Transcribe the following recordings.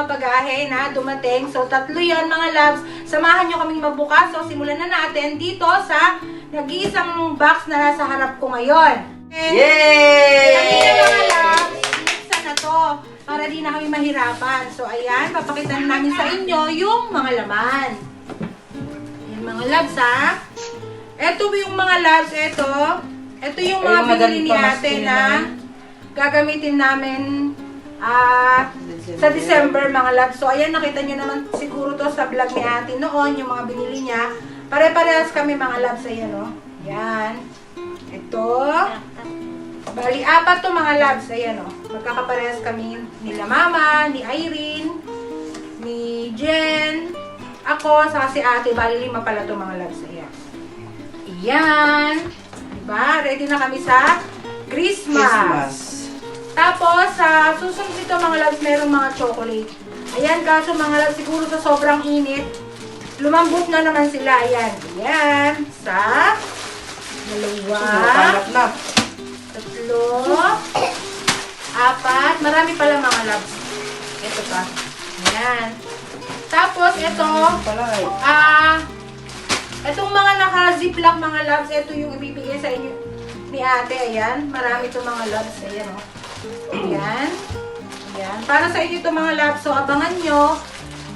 mga bagahe na dumating. So, tatlo yon mga loves. Samahan nyo kaming magbukas. So, simulan na natin dito sa nag-iisang box na nasa harap ko ngayon. And, kami na mga loves, buksan na to para di na kami mahirapan. So, ayan, papakita na namin sa inyo yung mga laman. Ayan, mga loves, ha? Ito yung mga loves, ito. Ito yung Ay, mga binili ni ate na gagamitin namin ah sa December, mga loves. So, ayan, nakita nyo naman siguro to sa vlog ni ate noon, yung mga binili niya. Pare-parehas kami, mga loves. Ayan, oh. Yan. Ito. Bali, apat to mga loves. Ayan, oh. Magkakaparehas kami nila mama, ni Irene, ni Jen, ako, saka si ate. Bali, lima pala to mga loves. Ayan. Ayan. Diba? Ready na kami sa Christmas. Christmas. Tapos, sa susunod dito mga loves, merong mga chocolate. Ayan, kaso mga loves, siguro sa sobrang init, lumambot na naman sila. Ayan. Ayan. Sa dalawa, na. tatlo, apat, marami pala mga loves. Ito pa. Ayan. Tapos, ito, eh. Ah, itong mga naka-ziplock mga loves, ito yung ibibigay sa inyo ni ate. Ayan, marami itong mga loves. Ayan, oh. Ayan. Ayan. Para sa inyo itong mga loves. So, abangan nyo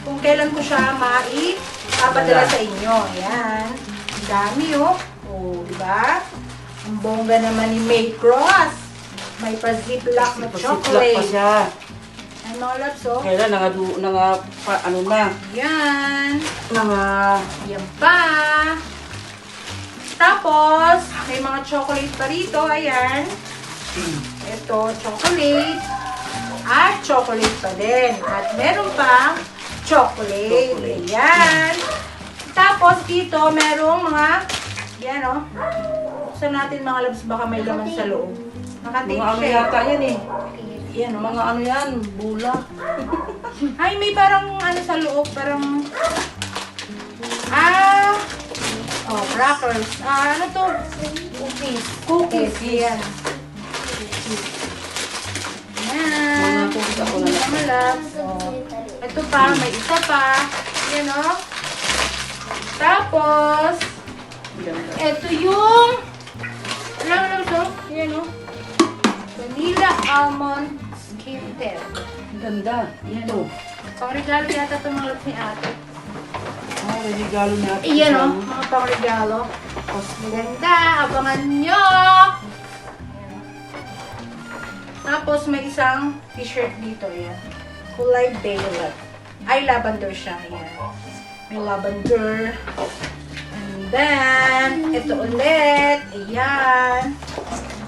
kung kailan ko siya mai-papadala sa inyo. Ayan. Ang dami, oh. Oh, di ba? Ang bongga naman ni May Cross. May pa-ziplock na Pasiplak pa chocolate. siya. Ayan, mga loves, oh. Kailan nanga, nanga, pa, ano na, Ayan. nanga, Yan pa. Tapos, may mga chocolate pa rito. Ayan. Ito, chocolate. At chocolate pa din. At meron pang chocolate. Chocolate. Ayan. Tapos, dito, merong mga, yan o. Buksan natin mga labs, baka may laman sa loob. Nakatape mga ano siya. yata yan eh. Yan o. Mga ano yan, bula. Ay, may parang ano sa loob, parang... Ah! Oh, crackers. Ah, ano to? Cookies. Cookies. Yan. Yan. Mga cookies ako na loves. Oh. Ito pa, may isa pa. Yan o. Tapos, Ganda. ito yung... Ano ano to? Yan o. Vanilla almond skin test. Ganda. Ito. Pang-regalo yata itong mga ni ate. Ah, regalo natin. Iyan o, mga pang-regalo. Ang ganda, abangan nyo! Tapos may isang t-shirt dito, ayan. Kulay violet. Ay, lavender siya, ayan. May lavender. And then, ito ulit, ayan.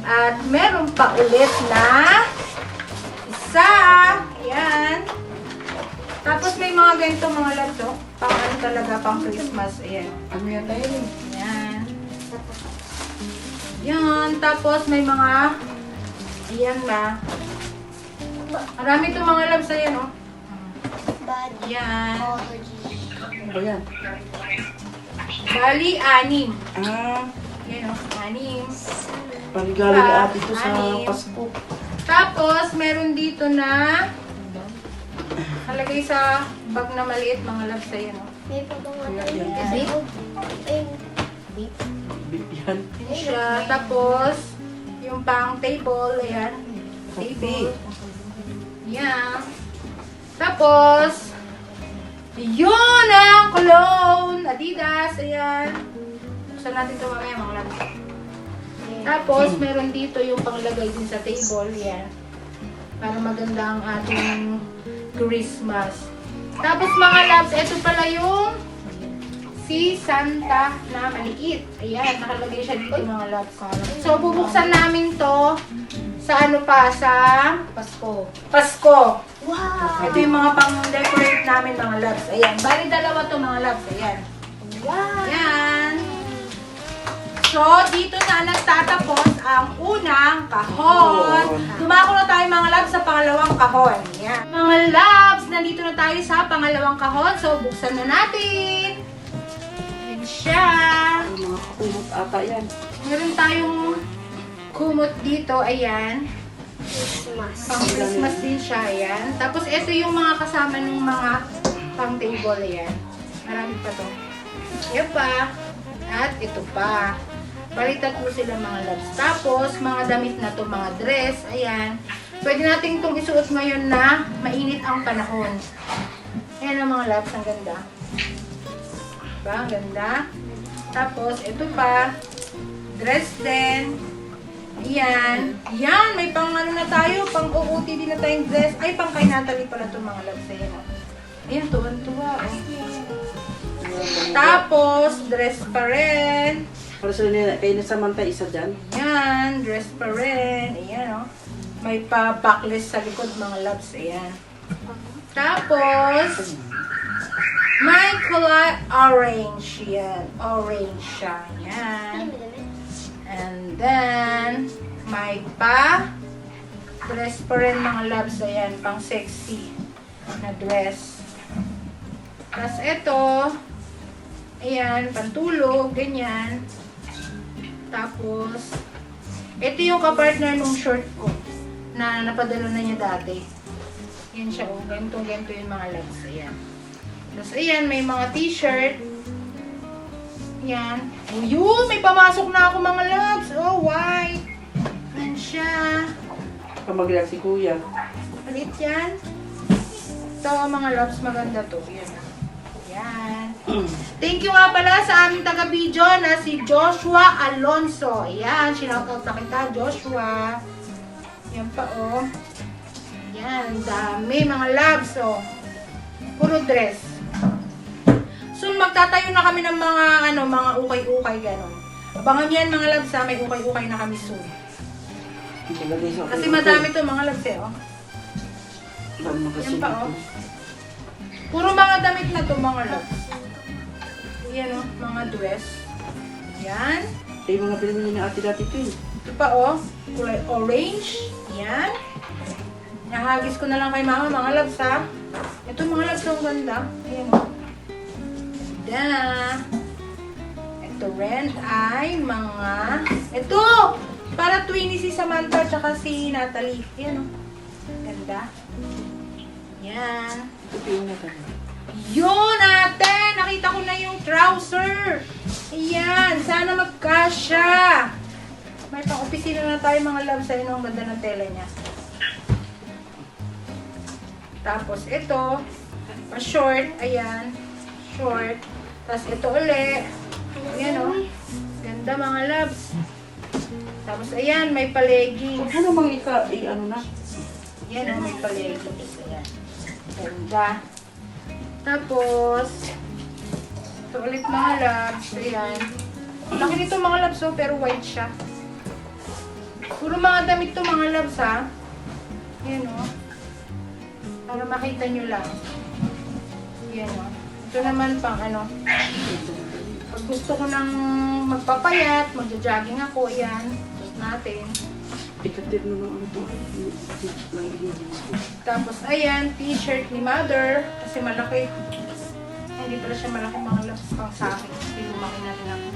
At meron pa ulit na isa, ayan. Tapos may mga ganito mga lato. Pang ano talaga, pang Christmas. Ayan. Ano yun eh. Ayan. Yan. Tapos may mga, ayan na. Marami itong mga labs. Ayan, oh. Ayan. Ano ba yan? Bali, anim. Ah, Ayan, oh. Anim. parigalo ni ate to sa Anim. Pasko. Tapos, meron dito na nalagay sa bag na maliit mga labs. Ayan, oh. May pabangan Ayan. tayo. Beep. Beep. Big yan. Ayan siya. Tapos, yung pang table, ayan. Table. Yan. Tapos, yun ang cologne. Adidas, ayan. Buksan natin ito mamaya mga labs. Tapos, meron dito yung panglagay din sa table. Yan. Para maganda ang ating Christmas. Tapos mga loves, ito pala yung si Santa na maliit. Ayan, nakalagay siya dito mga loves. So, bubuksan namin to sa ano pa, sa Pasko. Pasko. Wow! Ito yung mga pang-decorate namin mga loves. Ayan, bali dalawa to mga loves. Ayan. Wow! Ayan. So, dito na nagtatapos ang unang kahon. Dumako na tayo mga labs sa pangalawang kahon. Ayan. Mga labs, nandito na tayo sa pangalawang kahon. So, buksan na natin. Ayan siya. Yung mga kumot ata yan. Meron tayong kumot dito. Ayan. Christmas. Pang Christmas din siya, yan. Tapos ito yung mga kasama ng mga pang table, yan. Marami pa to. Yan pa. At ito pa. Bali tatlo sila mga loves. Tapos, mga damit na to, mga dress, ayan. Pwede natin itong isuot ngayon na mainit ang panahon. Ayan ang mga loves, ang ganda. Diba? Ang ganda. Tapos, ito pa. Dress din. Ayan. Yan, may pang ano na tayo, pang OOTD na tayong dress. Ay, pang kay Natalie pala itong mga loves. Ayan. Ayan, tuwan-tuwa. Oh. Tapos, dress pa rin. Para sa nila, kayo na Samantha, isa dyan. Ayan, dress pa rin. Ayan, oh. May pa backless sa likod, mga loves. Ayan. Tapos, may kulay orange. Yan. Orange siya. Yan. And then, may pa dress pa rin mga loves. Ayan, pang sexy na dress. Tapos ito, ayan, pantulog, ganyan. Tapos, ito yung kapartner nung short ko na napadala na niya dati. Yan siya, oh, ganito, ganito yung mga loves. Ayan. Tapos, ayan, may mga t-shirt. Yan. Oh, yun, may pamasok na ako mga loves. Oh, white. Yan siya. Pamaglag si Kuya. Palit yan. Ito, mga loves, maganda to. Yan. Yan. Thank you nga pala sa aming taga-video na si Joshua Alonso. Ayan, sinoutout na kita, Joshua. Yan pa, oh. Yan, ang dami mga loves, oh. Puro dress. Magtatayo na kami ng mga, ano, mga ukay-ukay, ganon. Abangan yan mga loves, ha. May ukay-ukay na kami soon. Kasi madami to mga loves, eh, oh. Yan pa, oh. Puro mga damit na to mga loves. Yan, oh, mga dress. Yan. Eh, mga pinamili ni ate dati ito eh. Ito pa oh, kulay orange. Yan. Nahagis ko na lang kay mama, mga loves ha. Ito mga loves ang ganda. Ayan oh. Ganda. Ito rin ay mga... Ito! Para twinnie si Samantha at si Natalie. Yan oh. Ganda. Yan. Ito yung natin. Yun, ate! Nakita ko na yung trouser. Ayan, sana magkasya. May pang-opisina na tayo mga love sa'yo ang ganda ng tela niya. Tapos ito, pa short, ayan, short. Tapos ito uli, ayan o, ganda mga loves. Tapos ayan, may pa-leggings. Ano mang ika, eh, ano na? Yan ang may pa-leggings. Ayan. Ganda. Tapos, ito ulit mga labs. Ayan. Laki nito mga labs oh, pero white siya. Puro mga damit to mga labs ha. Yan oh. Para makita nyo lang. Yan oh. Ito naman pang ano. Pag gusto ko nang magpapayat, magja-jogging ako, yan. Tapos natin. Ikatir mo ng ano ito. Lang Tapos, ayan, t-shirt ni mother. Kasi malaki. Hindi pala siya malaki mga labs pang sa akin. Kasi lumaki na rin ako.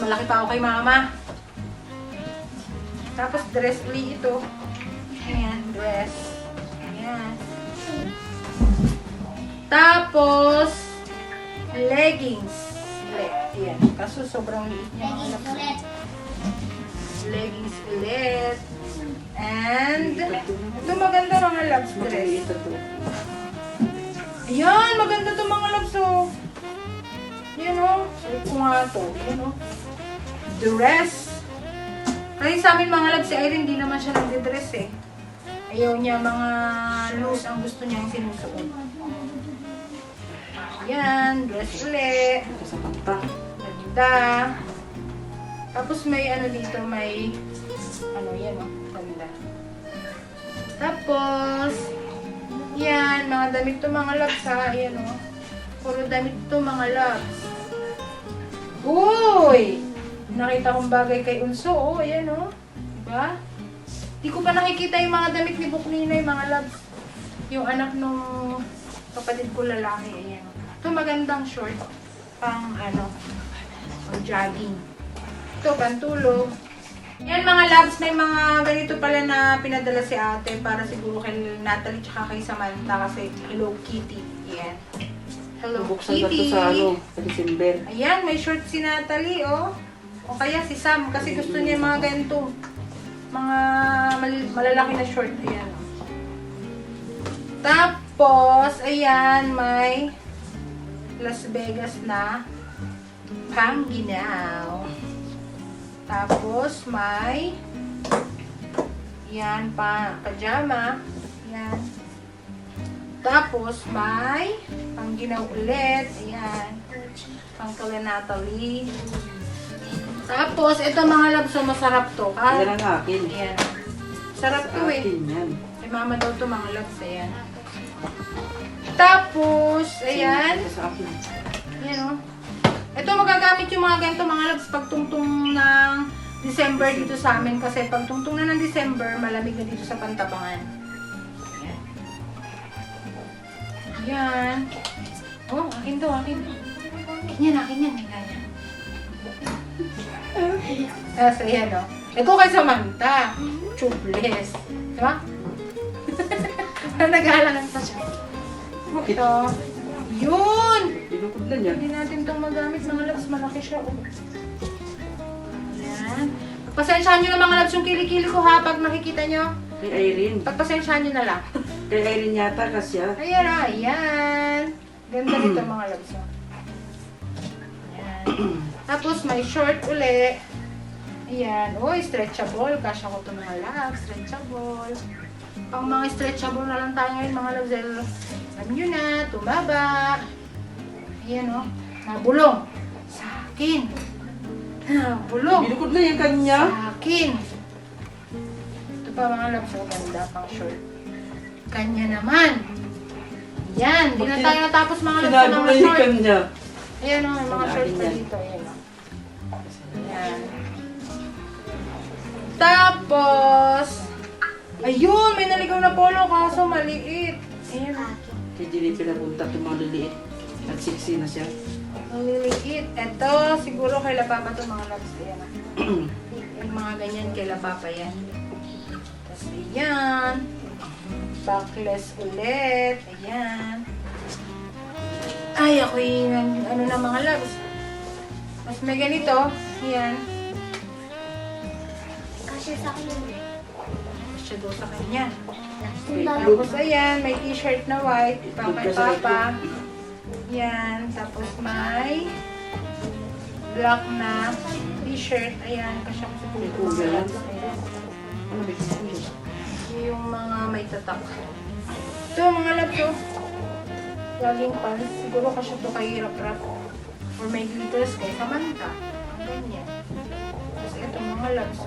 Malaki pa ako kay mama. Tapos, dress uli ito. Ayan, dress. Ayan. Tapos, leggings. Ulit. Ayan. Kaso, sobrang liit niya mga labs. Leggings ulit. And, ito maganda mga labs dress. Ito to. Ayan, maganda to mga loves, oh. Yan, oh. Ko nga to. Yan, oh. Dress. Kasi sa amin mga loves, si Irene, hindi naman siya nagde-dress, eh. Ayaw niya mga loose ang gusto niya yung sinusuot. Yan, dress panta. Ganda. Tapos may ano dito, may ano yan oh, ganda. Tapos, yan, mga damit to mga loves ha, yan oh. Puro damit to mga loves. Uy! Nakita kong bagay kay Unso, oh, ayan oh. Diba? Di ko pa nakikita yung mga damit ni Buknino, yung mga loves. Yung anak nung kapatid ko lalaki, ayan. Ito magandang short. Pang ano, pang jogging. Ito, pantulog. Yan mga labs, may mga ganito pala na pinadala si ate para siguro kay Natalie tsaka kay Samantha kasi Hello Kitty. Yan. Hello to Kitty. sa ano, sa December. Ayan, may short si Natalie, oh. O kaya si Sam, kasi gusto niya mga ganito. Mga mal- malalaki na short. Ayan. Tapos, ayan, may Las Vegas na Panginaw. Tapos, may yan, pa, pajama. Yan. Tapos, may pangginaw ulit. Ayan. Pang Natalie. Tapos, ito mga labs, masarap to. Ah, Yan ang akin. Ayan. Sarap to eh. Akin yan. Kay mama daw to mga labs. Ayan. Tapos, ayan. Ayan o. Ito magagamit yung mga ganito mga labs pag tungtong ng December dito sa amin. Kasi pag tungtong na ng December, malamig na dito sa Pantabangan. Ayan. Oh, akin to, akin. Akin yan, akin yan. Ayan, yan. Tapos, ayan o. Ito kay Samantha. Tubeless. Diba? Nag-aalangan pa siya. Ito. Yun! Pinukod na niya. Hindi natin itong magamit mga labs. Malaki siya. Oh. Ayan. Pagpasensyahan nyo na mga labs yung kilikili ko ha pag nakikita nyo. Kay Irene. Pagpasensyahan nyo na lang. Kay Irene yata kasi ah. Ayan ah, ayan. Ganda nito mga labs. Oh. Ayan. Tapos may short uli. Ayan. Uy, stretchable. Kasha ko ito mga labs. Stretchable. Pang mga stretchable na lang tayo ngayon mga labs. Dahil Alam nyo na, tumaba. Ayan o. Oh. Nabulong. Sa akin. Nabulong. Pinukod na yung kanya. Sa akin. Ito pa mga labs. Ang ganda pang short. Kanya naman. Yan. Di na tayo natapos mga sa Sinabi mga na yung short. kanya. Ayan o. May mga Sa short akin pa yan. dito. Ayan o. Ayan. Tapos, ayun, may naligaw na polo kaso maliit. Ayan o. Kay Jenny pinapunta itong mga liliit. At sexy na siya. Ang liliit. Ito, siguro kay La Papa to mga loves. Ayan ah. Yung mga ganyan kay La Papa yan. Tapos ayan. Backless ulit. Ayan. Ay, ako yung ano na mga loves. Tapos may ganito. Ayan. Kasi sa akin yun. Siya daw sa kanya. Tapos ayan, may t-shirt na white. Pang kay Papa. Yan. Tapos may black na t-shirt. Ayan, kasya ko sa. Ayan. Ano? Yung mga may tatak. Ito, mga loves, oh. Laging pants. Siguro kasya to kay Rap-Rap. Or may glitters kay Samantha. Ganyan. Tapos ito, mga loves,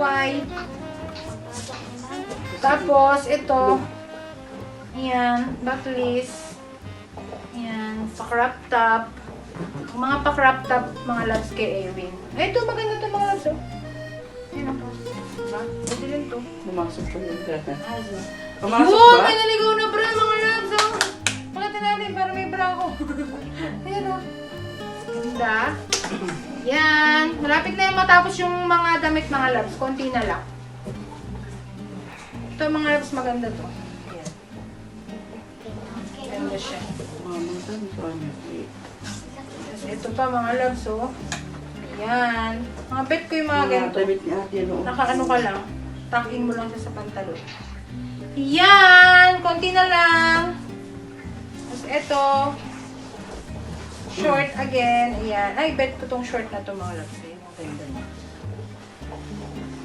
oh. White. Tapos, ito. Yan, backlist. Yan, pa-crop top. Ang mga pa-crop top, mga loves kay Erin. Eh, ito, maganda to mga loves, oh. Yan ako. Diba? Pwede rin to. Pumasok pa yung gata. Aso. Pumasok Yun, ba? may naligaw na bra, mga loves, oh. Pakita natin, para may bra ako. Ayan, oh. Ganda. Yan. Malapit na yung matapos yung mga damit, mga loves. Konti na lang. Ito, mga loves, maganda to. Ayan. Ganda siya. Tapos ito pa, mga loves, oh. Ayan. Mga bet ko yung mga ganito. ano. Nakaano ka lang. Tuck-in mo lang siya sa pantalon. Yan! Konti na lang. Tapos ito. Short again. Ayan. Ay, bet ko tong short na to mga loves. Ayan, ang ganda niya.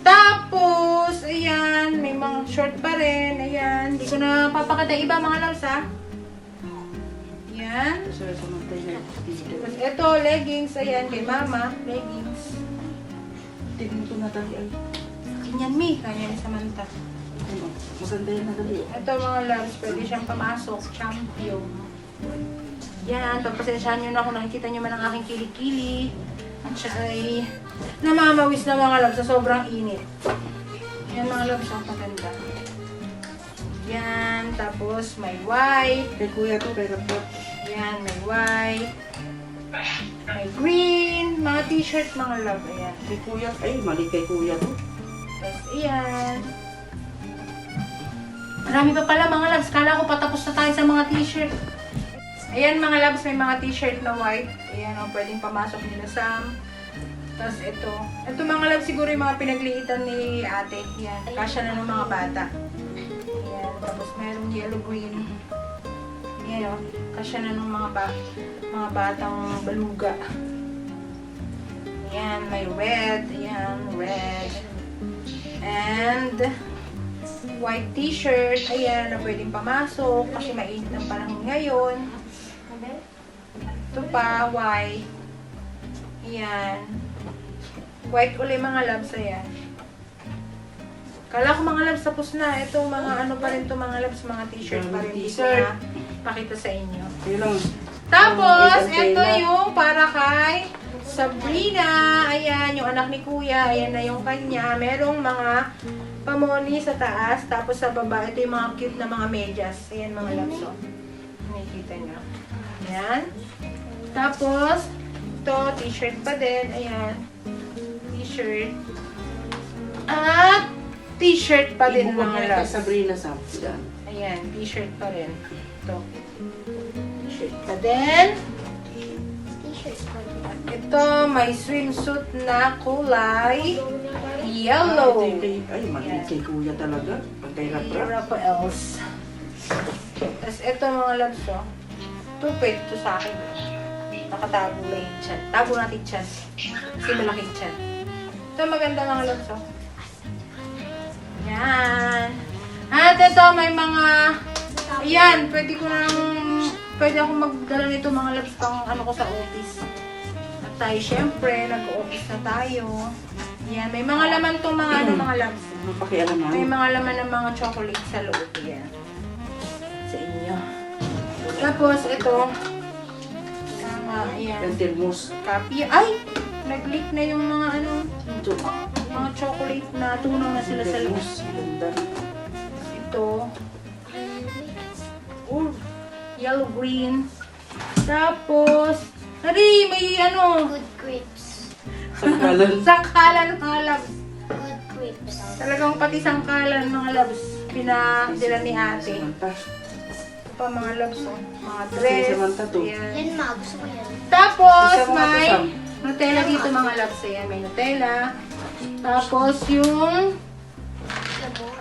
Tapos, ayan. May mga short pa rin. Ayan. Hindi ko na papakita iba mga loves, ha? Ayan. Sa sa. Tapos ito, leggings. Ayan, kay mama. Leggings. Tignan ko na tayo. Ay, Ganyan, Mi. Kanya ni Samantha. ano, Maganda yan na. Ito mga loves, pwede siyang pamasok. Champion. Yan, pagpasensyahan nyo na kung nakikita nyo man ang aking kilikili. At siya ay namamawis na mga loves sa sobrang init. Yan mga loves, ang maganda. Yan, tapos may white. Kay kuya to, kay Rapat. Yan, may white. May green, mga t-shirt, mga love. Ayan. Kay kuya, ay, mali kay kuya to. Tapos, ayan. Marami pa pala mga loves. Kala ko patapos na tayo sa mga t-shirt. Ayan mga loves, may mga t-shirt na white. Ayan o, pwedeng pamasok nila Sam. Tapos ito. Ito mga loves, siguro yung mga pinagliitan ni ate. Ayan, kasya na ng mga bata. Ayan, tapos meron yellow green. Ayan o, kasya na ng mga, ba mga batang baluga. Ayan, may red. Ayan, red. And white t-shirt. Ayan, na pwedeng pamasok kasi mainit ang panahon ngayon. Ito pa, white. Ayan. White uli mga loves, ayan. Kala ko mga loves tapos na. Ito mga ano pa rin to mga loves, mga t-shirt pa rin. T-shirt. na pakita sa inyo. Yun lang. Tapos, Ang ito yung para kay Sabrina. Ayan, yung anak ni Kuya. Ayan na yung kanya. Merong mga pamoni sa taas. Tapos sa baba, ito yung mga cute na mga medyas. Ayan, mga lapso. Nakikita nyo. Ayan. Tapos, ito, t-shirt pa din. Ayan. T-shirt. At, t-shirt pa din, mga lapso. Sabrina sa dyan. Ayan, t-shirt pa rin. Ito. T-shirt pa din. T-shirt. At ito, may swimsuit na kulay yellow. Yung kay, ay, mali Yan. kay kuya talaga. Pag kay Rap-Rap. Rafa else. Tapos ito mga loves, oh. Ito, pwede ito sa akin. Nakatago lang yung chan. Tago natin chan. Kasi malaki yung chan. Ito maganda mga loves, oh. Yan. At ito, may mga... Ayan, pwede ko nang... Pwede akong magdala nito mga loves pang ano ko sa office. At tayo, syempre, nag-office na tayo. Yan, may mga laman tong mga ano mga. Ano pakialaman? May mga laman ng mga chocolate sa loob. Yan. Sa inyo. Tapos, ito. Mga, ayan. Yung thermos. Copy. Ay! Nag-leak na yung mga ano, Ito. mga chocolate na tunaw na sila sa loob. Ganda. Ito. Oh, yellow green. Tapos, Hari, may ano, Good grips. Sangkalan. sangkalan mga loves. Good grips. Talagang pati sangkalan mga loves. Pinadila ni ate. Samantha. Pa mga loves, oh. Mga dress. Ayan. Yan ma, gusto ko yan. Tapos, Isa may kusam. Nutella dito mga loves. Ayan, may Nutella. Tapos, yung,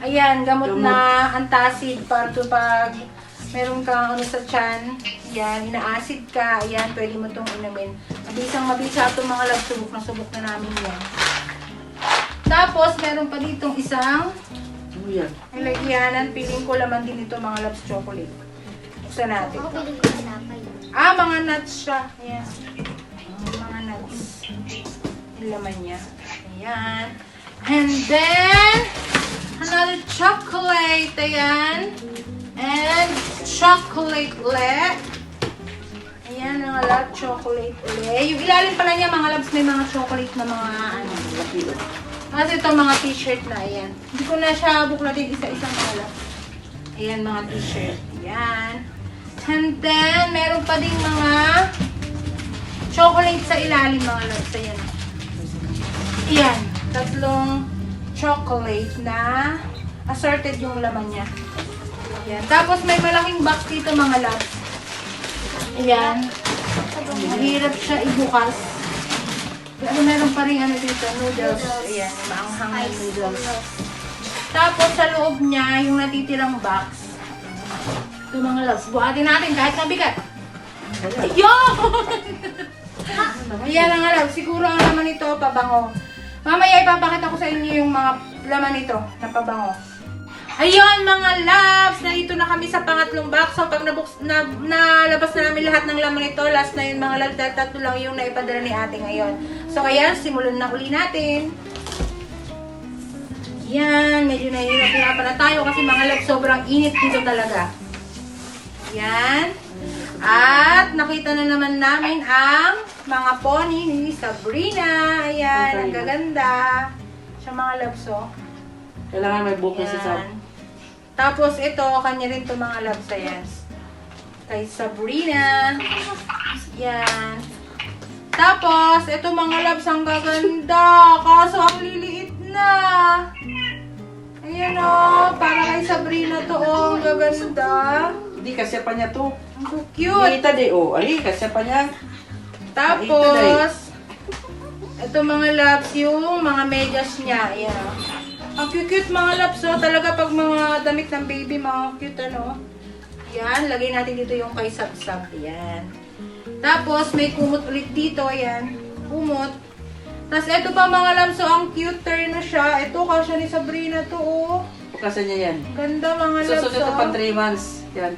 ayan, gamot, Gamot. na antacid para to pag meron kang ano sa tiyan. Ayan, ina-acid ka. Ayan, pwede mo itong inumin. Mabisang mabisa itong mga loves. Subok na subok na namin yan. Tapos, meron pa ditong isang Ano yan? Lagyanan, piling ko laman din ito mga loves chocolate. Buksan natin. Ako piling ko tinapay. Ah, mga nuts siya. Ayan. Mga nuts. Yung laman niya. Ayan. And then, another chocolate. Ayan. And chocolate ulit. Ayan, mga love chocolate ulit. Yung ilalim pala niya, mga loves, may mga chocolate na mga ano. At ito mga t-shirt na, ayan. Hindi ko na siya buklatin isa-isa mga love. Ayan, mga t-shirt. Ayan. And then, meron pa ding mga chocolate sa ilalim, mga loves. Ayan. Ayan. Tatlong chocolate na assorted yung laman niya. Ayan. Tapos, may malaking box dito, mga loves. Ayan. Mahirap siya ibukas. Pero meron pa rin ano dito, noodles. Ayan, maanghang na noodles. Tapos sa loob niya, yung natitirang box. Ito mga loves, buhatin natin kahit nabigat. Ayun! Ayan ang loves, siguro ang laman nito, pabango. Mamaya ipapakita ko sa inyo yung mga laman nito na pabango. Ayun mga loves, nandito na kami sa pangatlong box. So pag nabuks, na, nalabas na namin lahat ng laman nito, last na yun mga loves, dahil tatlo lang yung naipadala ni ate ngayon. So ayan, simulan na uli natin. Yan, medyo nahihirap-hirapan na tayo kasi mga loves, sobrang init dito talaga. Yan. At nakita na naman namin ang mga pony ni Sabrina. Ayan, ang gaganda. Siya mga loves, oh. Kailangan may bukas sa sab. Tapos ito, kanya rin to mga love science. Kay Sabrina. Yan. Tapos, ito mga loves, ang gaganda. Kaso, ang liliit na. Ayan o, para kay Sabrina to, oh, ang gaganda. Hindi, kasi pa niya to. Ang cute. Kita de, oh. Ali, kasi pa niya. Tapos, ito mga loves, yung mga medyas niya. Ayan o. Ang cute-cute mga loves, oh. Talaga pag mga damit ng baby, mga cute, ano. Yan, lagay natin dito yung kay Sab-Sab. Yan. Tapos, may kumot ulit dito. Ayan. Kumot. Tapos, ito pa mga loves, so ang cuter na siya. Ito, kasya ni Sabrina to, oh. Kasi niya yan. Ganda mga loves, Susunod na oh. pa 3 months. Yan.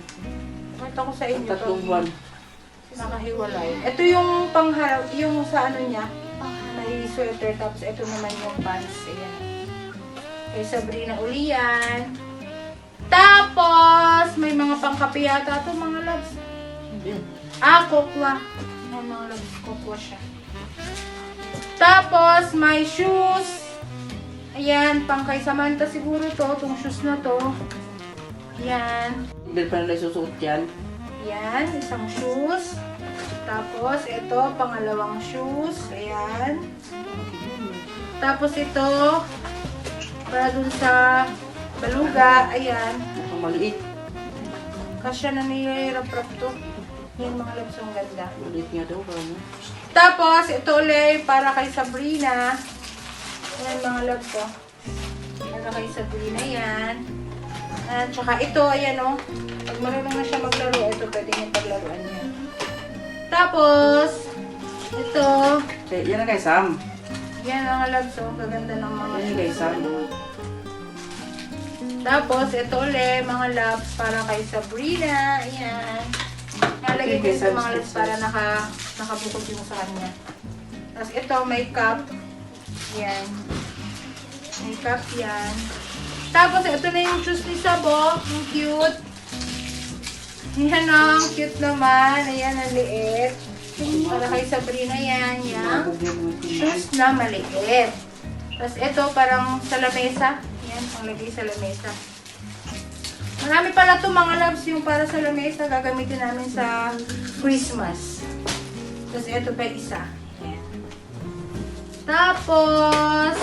Pakita ko sa inyo. Tatlong buwan. Nakahiwalay. Ito yung pangharap, yung sa ano niya, may sweater tapos ito naman yung pants. Ayan. Kay Sabrina uli yan. Tapos, may mga pangkape yata ito mga loves. Ah, kokwa. Ayan mga loves, kokwa siya. Tapos, may shoes. Ayan, pang kay Samantha siguro to, itong shoes na to. Ayan. Hindi pa nila isusuot yan. Yan, isang shoes. Tapos, ito, pangalawang shoes. Ayan. Tapos ito, para dun sa baluga. Ayan. Ang maliit. Kasya na nilirap-rap to. Yan mga labs ang ganda. Maliit nga daw. Ano? Tapos, ito ulit para kay Sabrina. Ayan mga labs ko. Para kay Sabrina yan. At saka ito, ayan o. Pag marunong na siya maglaro, ito pwede niya paglaruan niya. Tapos, ito. Eh, yan ang kay Sam. Yan mga labs o. Gaganda ng mga Yan kay Sam. Tapos, ito ulit, mga labs para kay Sabrina. Ayan. Nalagay ko Okay, sa mga labs para naka, nakabukod yung sa kanya. Tapos ito, may cup. Yan. May cup yan. Tapos, ito na yung shoes ni Sabo. Ang cute. Yan o, ang cute naman. Ayan, ang liit. Para kay Sabrina yan. Yan shoes na maliit. Tapos ito, parang sa lamesa. Yan, panglagay sa lamesa. Marami pala to mga loves yung para sa lamesa. Gagamitin namin sa Christmas. Tapos ito pa isa. Yan. Tapos,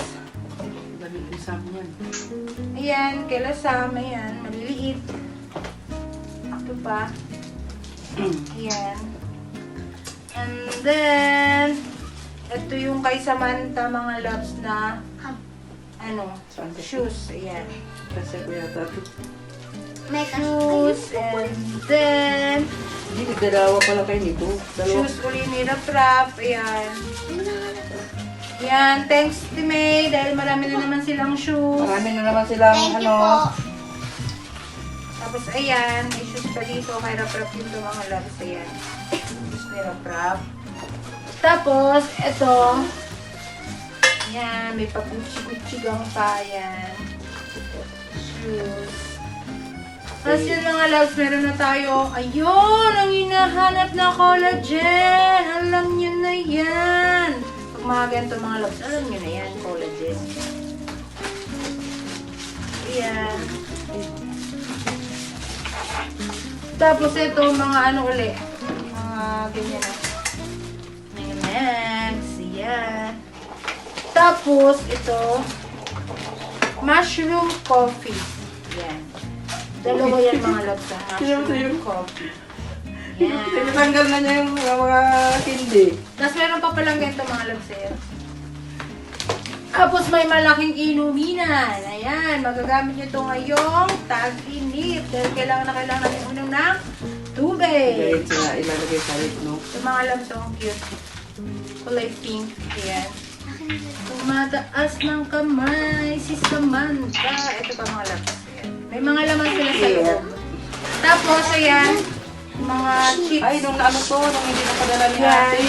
Dami kay Sam yan. ayan, kaila Sam, ayan, maliliit. Ito pa. Ayan. And then, ito yung kay Samantha mga loves na ano, shoes. Ayan. Kasi ko yata ito. Shoes. And then, Hindi, nagdalawa pala kayo nito. Dalawa. shoes uli ni Rap Ayan. Ayan. Thanks, Timay. Dahil marami na naman silang shoes. Marami na naman silang Thank you ano. po. Tapos, ayan. May shoes pa dito. Kay Rap yung to mga loves. Ayan. Shoes ni Rap Tapos, ito. Ayan. May pag-utsig-utsigang pa. Ayan. Shoes. Tapos yun mga loves, meron na tayo. Ayun! Ang hinahanap na collagen! Alam nyo na yan! Mga ganito mga loves, alam nyo na yan, collagen. Ayan. Tapos ito, mga ano uli. Mga ganyan. Mga Max. Ayan. Tapos, ito, mushroom coffee. Yan. Dalawa yan mga loves to mushroom coffee. Tinatanggal na niya yung mga hindi. Tapos meron pa palang ganito mga loves sa'yo. Tapos may malaking inuminan. Ayan, magagamit nyo ito ngayong tag-inip. Dahil kailangan na kailangan natin uminom ng tubig. Dahil sila ilalagay sa rin, no? Yung mga loves, so ang cute. Kulay pink. Ayan. Tumataas ng kamay si Samantha. Ito pa mga loves. Ayan. May mga laman sila sa loob. Tapos, ayan, mga chips. Ay, nung ano to, nung hindi napadala ni Yan. ate.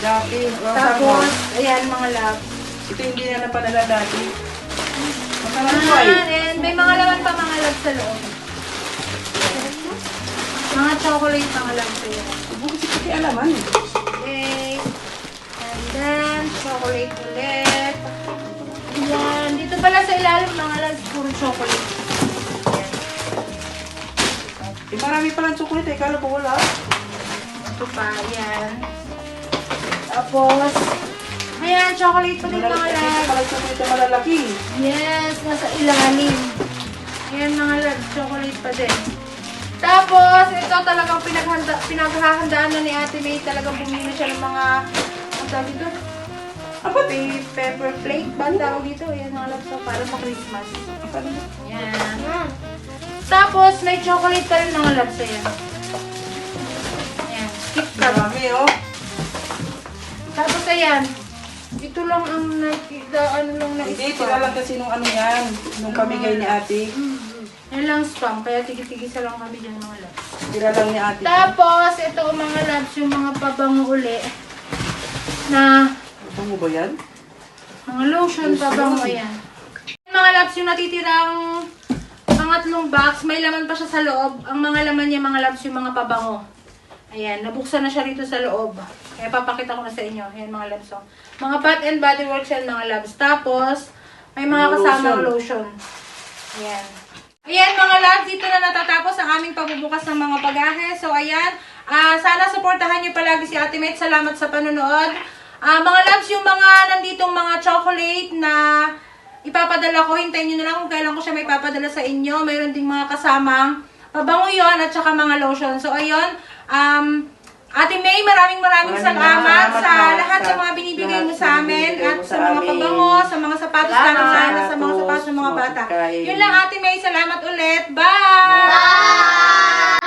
Dati. oh, Tapos, tama. ayan mga loves. Ito hindi na napadala dati. Masarap po ay. Ah, and may mga laman pa mga loves sa loob. Mga chocolate mga loves sa'yo. Bukas si Pati alaman. Okay. And then, chocolate ulit. Ayan. Dito pala sa ilalim mga loves, puro chocolate. Eh, marami palang chocolate eh. Kala ko wala. Ito pa, ayan. Tapos, ayan, chocolate pa din mga Malalaki. loves. Pala chocolate na malalaki. Yes, nasa ilalim. Ayan mga loves, chocolate pa din. Tapos, ito talagang pinaghanda, pinaghahandaan na ni Ate May. Talagang bumili siya ng mga, ang tawag dito? Apa? Pe- pepper flake ba ang tawag dito? Ayan mga loves, so para sa Christmas. Ayan. Yan. Tapos, may chocolate pa rin mga loves. Ayan. Ayan. Kit Kat. Marami oh. Tapos, ayan. Ito lang ang nakita, ano lang na Hindi, tira lang kasi nung ano yan. Nung pamigay ni ate. Yan lang spam, kaya tigit-tigisa lang kami dyan mga loves. Tira lang ni ate. Tapos, ito mga loves, yung mga pabango uli na Ano ba yan? mga lotion pabango yan. Mga loves, yung natitirang pangatlong box, may laman pa siya sa loob. Ang mga laman niya mga loves, yung mga pabango. Ayan, nabuksan na siya rito sa loob. Kaya papakita ko na sa inyo. Ayan mga loves. Oh. Mga Bath and Body Works yan mga loves. Tapos, may mga kasamang lotion. Ayan. Ayan mga loves, dito na natatapos ang aming pagbubukas ng mga bagahe. So ayan, ah sana supportahan niyo palagi si Ate Met. Salamat sa panonood. Ah mga loves, yung mga nanditong mga chocolate na ipapadala ko, hintayin niyo na lang kung kailan ko siya may papadala sa inyo. Mayroon ding mga kasamang pabango yon at saka mga lotion. So ayun, um, Ate May, maraming maraming salamat sa lahat sa ng mga binibigay mo sa amin at sa mga pabango, sa mga sapatos, lalong lalo sa mga sapatos ng mga bata. Yun lang Ate May, salamat ulit. Bye! Bye!